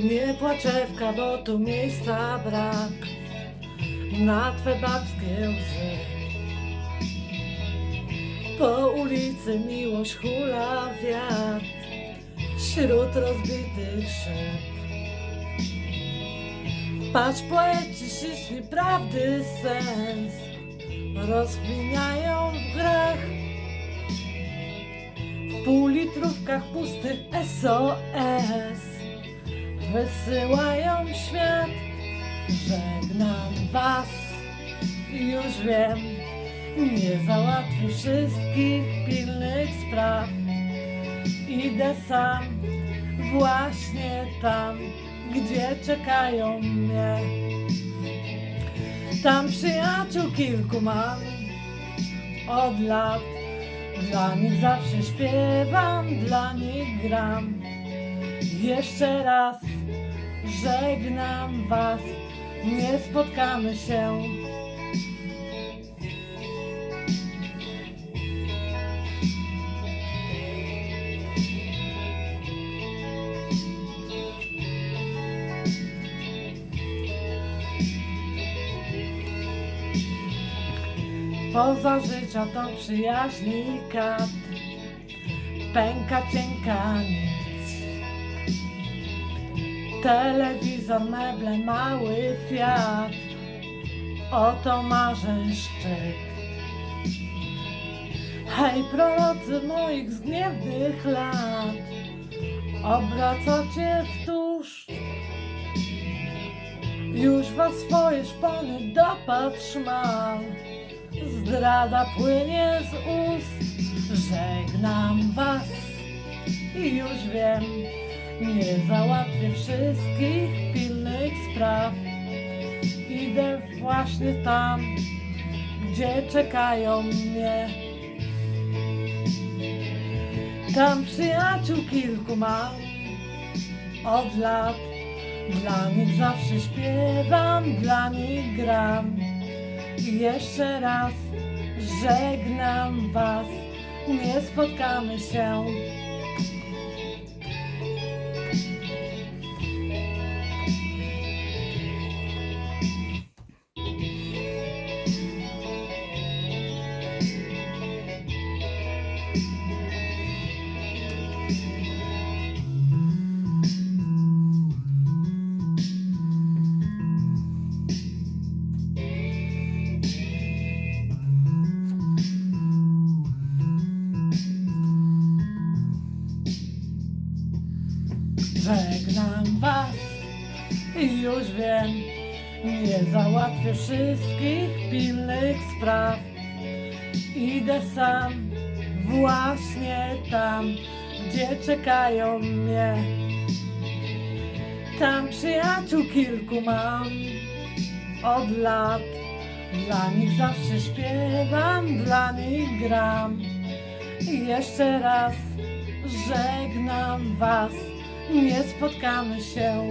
Nie płaczewka, bo tu miejsca brak. Na twe babskie łzy. Po ulicy miłość hula wiatr. Wśród rozbitych szyb. Patrz poeci ślicznie prawdy sens. Rozwiniają w grach. W półlitrówkach pustych SOS Wysyłają świat Żegnam was. Już wiem Nie załatwię wszystkich pilnych spraw. Idę sam Właśnie tam Gdzie czekają mnie. Tam przyjaciół kilku mam. Od lat Dla nich zawsze śpiewam Dla nich gram jeszcze raz żegnam Was, nie spotkamy się. Poza życia to przyjaźni kat, pęka. Telewizor, meble, mały Fiat. Oto marzeń szczyt. Hej, prorocy moich zgniewnych lat Obracacie w tuszcz Już was swoje szpony dopadł szmal Zdrada płynie z ust. Żegnam was i już wiem nie załatwię wszystkich pilnych spraw. Idę właśnie tam, gdzie czekają mnie. Tam przyjaciół kilku mam od lat. Dla nich zawsze śpiewam, dla nich gram. I jeszcze raz żegnam was, nie spotkamy się. Żegnam was i już wiem, nie załatwię wszystkich pilnych spraw. Idę sam, właśnie tam, gdzie czekają mnie. Tam przyjaciół kilku mam od lat. Dla nich zawsze śpiewam, dla nich gram. I jeszcze raz żegnam was, nie spotkamy się.